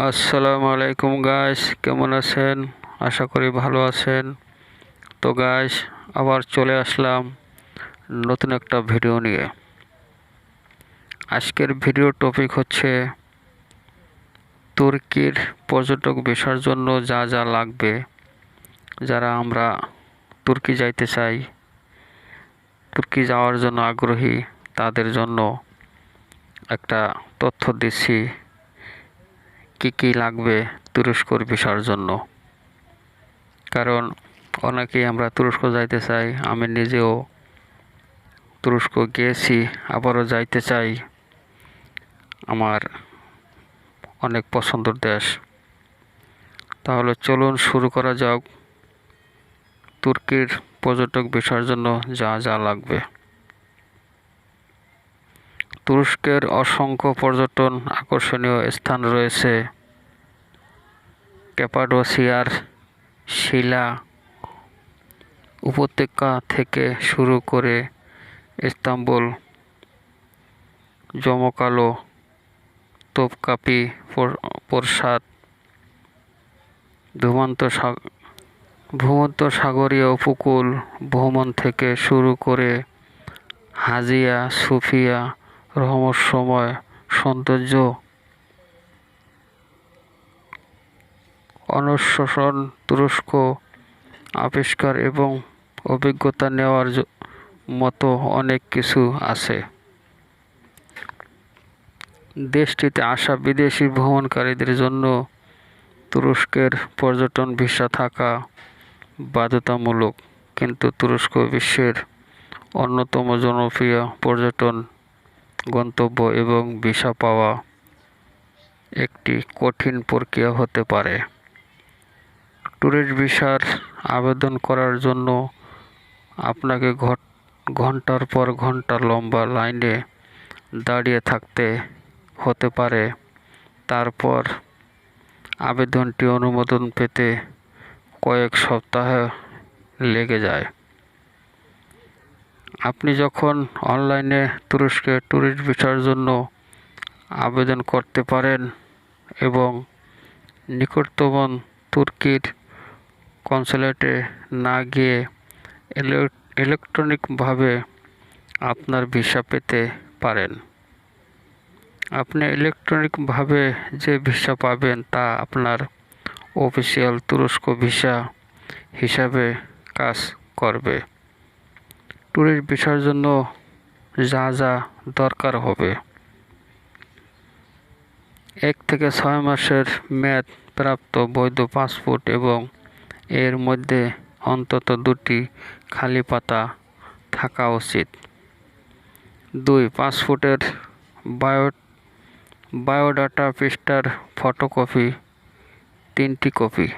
আসসালামু আলাইকুম গাইস কেমন আছেন? আশা করি ভালো আছেন। তো গাইস আবার চলে আসলাম নতুন একটা ভিডিও নিয়ে। আজকের ভিডিও টপিক হচ্ছে তুর্কির পর্যটক ভিসার জন্য যা যা লাগবে, যারা আমরা তুর্কি যাইতে চাই, তুর্কি যাওয়ার জন্য আগ্রহী, তাদের জন্য একটা তথ্য দিচ্ছি। কি কি লাগবে তুরস্কর ভিসার জন্য? কারণ অনেকেই আমরা তুরস্ক যাইতে চাই, আমি নিজেও তুরস্ক গিয়েছি, আবারও যাইতে চাই। আমার অনেক পছন্দের দেশ। তাহলে চলুন শুরু করা যাক। তুর্কির পর্যটক ভিসার জন্য যা যা লাগবে। তুরস্কের অসংখ্য পর্যটন আকর্ষণীয় স্থান রয়েছে। ক্যাপাডোসিয়ার শিলা উপত্যকা থেকে শুরু করে ইস্তাম্বুল, জমকালো, তোপকাপি প্রসাদ ধুমন্ত ভূমধ্য সাগরীয় উপকূল, ভ্রমণ থেকে শুরু করে হাজিয়া, সুফিয়া রহস্যময় সৌন্দর্য অনুশোষণ তুরস্ক, আবিষ্কার এবং অভিজ্ঞতা নেওয়ার মতো অনেক কিছু আছে। দেশটিতে আসা বিদেশি ভ্রমণকারীদের জন্য তুরস্কের পর্যটন ভিসা থাকা বাধ্যতামূলক, কিন্তু তুরস্ক বিশ্বের অন্যতম জনপ্রিয় পর্যটন গন্তব্য এবং ভিসা পাওয়া একটি কঠিন প্রক্রিয়া হতে পারে। ট্যুরিস্ট ভিসার আবেদন করার জন্য আপনাকে ঘণ্টার পর ঘণ্টা লম্বা লাইনে দাঁড়িয়ে থাকতে হতে পারে। তারপর আবেদনটি অনুমোদন পেতে কয়েক সপ্তাহ লেগে যায়। আপনি যখন অনলাইনে তুরস্কে ট্যুরিস্ট ভিসার জন্য আবেদন করতে পারেন এবং নিকটতম তুর্কির কনসুলেটে না গিয়ে ইলেকট্রনিকভাবে আপনার ভিসা পেতে পারেন। আপনি ইলেকট্রনিকভাবে যে ভিসা পাবেন তা আপনার অফিসিয়াল তুরস্ক ভিসা হিসাবে কাজ করবে। ট্যুরিস্ট ভিসার জন্য যা যা দরকার হবে। এক থেকে ছয় মাসের মেয়াদ প্রাপ্ত বৈধ পাসপোর্ট এবং এর মধ্যে অন্তত দুটি খালি পাতা থাকা উচিত। দুই, পাসপোর্টের বায়ো, বায়োডাটা পৃষ্ঠার ফটোকপি, তিনটি কপি।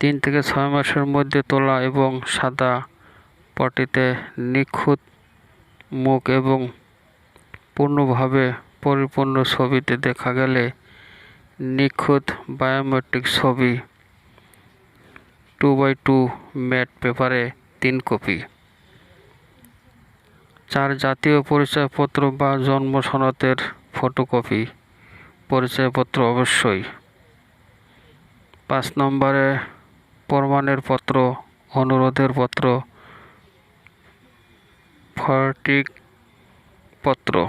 তিন থেকে ছয় মাসের মধ্যে তোলা এবং সাদা পটিতে নিখুঁত মুখ এবং পূর্ণভাবে পরিপূর্ণ ছবিতে দেখা গেলে নিখুঁত বায়োমেট্রিক ছবি টু বাই টু ম্যাট পেপারে তিন কপি চার জাতীয় পরিচয়পত্র বা জন্ম সনদের ফটোকপি পরিচয়পত্র অবশ্যই। পাঁচ নম্বরে প্রমাণের পত্র, অনুরোধের পত্র ফটিক পত্র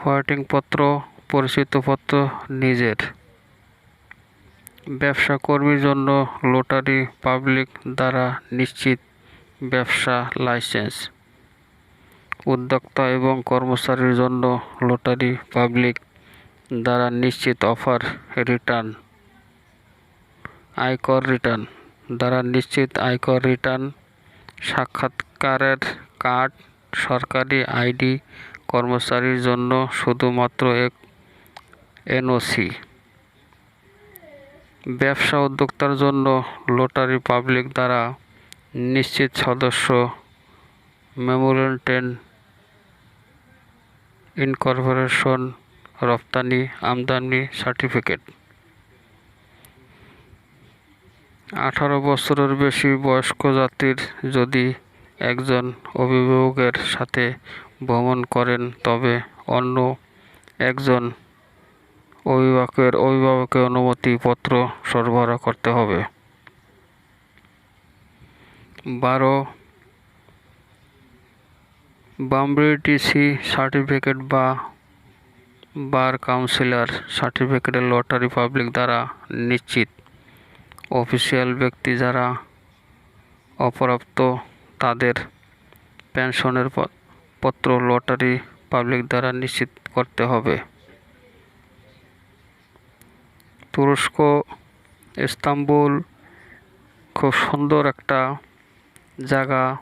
হোয়াইটিং পত্র পরিচিত পত্র নিজের। ব্যবসা কর্মীর জন্য লোটারি পাবলিক দ্বারা নিশ্চিত ব্যবসা লাইসেন্স। উদ্যোক্তা এবং কর্মচারীর জন্য লোটারি পাবলিক দ্বারা নিশ্চিত অফার রিটার্ন। আয়কর রিটার্ন দ্বারা নিশ্চিত আয়কর রিটার্ন সাক্ষাৎকারের কার্ড, সরকারি আইডি, কর্মচারীর জন্য শুধুমাত্র এক এনওসি। ব্যবসা উদ্যোক্তার জন্য লোটারি পাবলিক দ্বারা নিশ্চিত সদস্য মেমোরেন্টেন ইনকর্পোরেশন রপ্তানি আমদানি সার্টিফিকেট। আঠারো বছরের বেশি বয়স্ক জাতির যদি একজন অভিভাবকের সাথে ভ্রমণ করেন, তবে অন্য একজন অভিভাবকের অভিভাবকের অনুমতিপত্র সরবরাহ করতে হবে। বারো বামব্রিটিসি সার্টিফিকেট বা বার কাউন্সিলর সার্টিফিকেটের লটারি পাবলিক দ্বারা নিশ্চিত। অফিসিয়াল ব্যক্তি যারা অপ্রাপ্ত, তাদের পেনশনের পত্র লটারি পাবলিক দ্বারা নিশ্চিত করতে হবে। তুরস্ক, ইস্তাম্বুল খুব সুন্দর একটা জায়গা।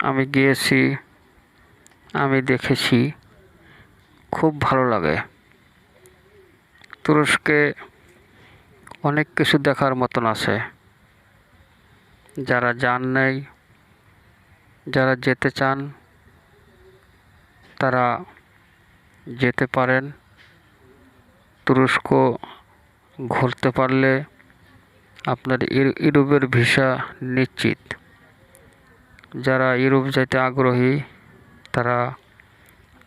আমি গিয়েছি, আমি দেখেছি। খুব ভালো লাগে। তুরস্কে অনেক কিছু দেখার মতন আছে। যারা যান নেই, যারা যেতে চান, তারা যেতে পারেন। তুরস্ক ঘুরতে পারলে আপনার ইউ- ইউরোপের ভিসা নিশ্চিত। যারা ইউরোপ যেতে আগ্রহী, তারা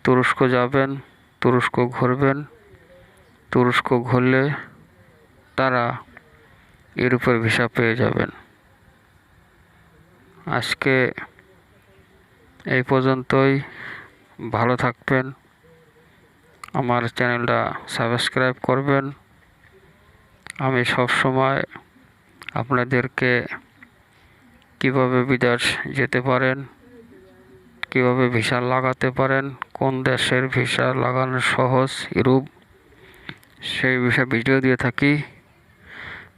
তুরস্ক যাবেন, তুরস্ক ঘুরবেন। তুরস্ক ঘুরলে তারা ইউরোপের ভিসা পেয়ে যাবেন। আজকে এই পর্যন্তই। ভালো থাকবেন। আমার চ্যানেলটা সাবস্ক্রাইব করবেন। আমি সব সময় আপনাদেরকে কীভাবে বিদেশ যেতে পারেন, কীভাবে ভিসা লাগাতে পারেন, কোন দেশের ভিসা লাগানো সহজ ইউরোপ সেই বিষয়ে ভিডিও দিয়ে থাকি।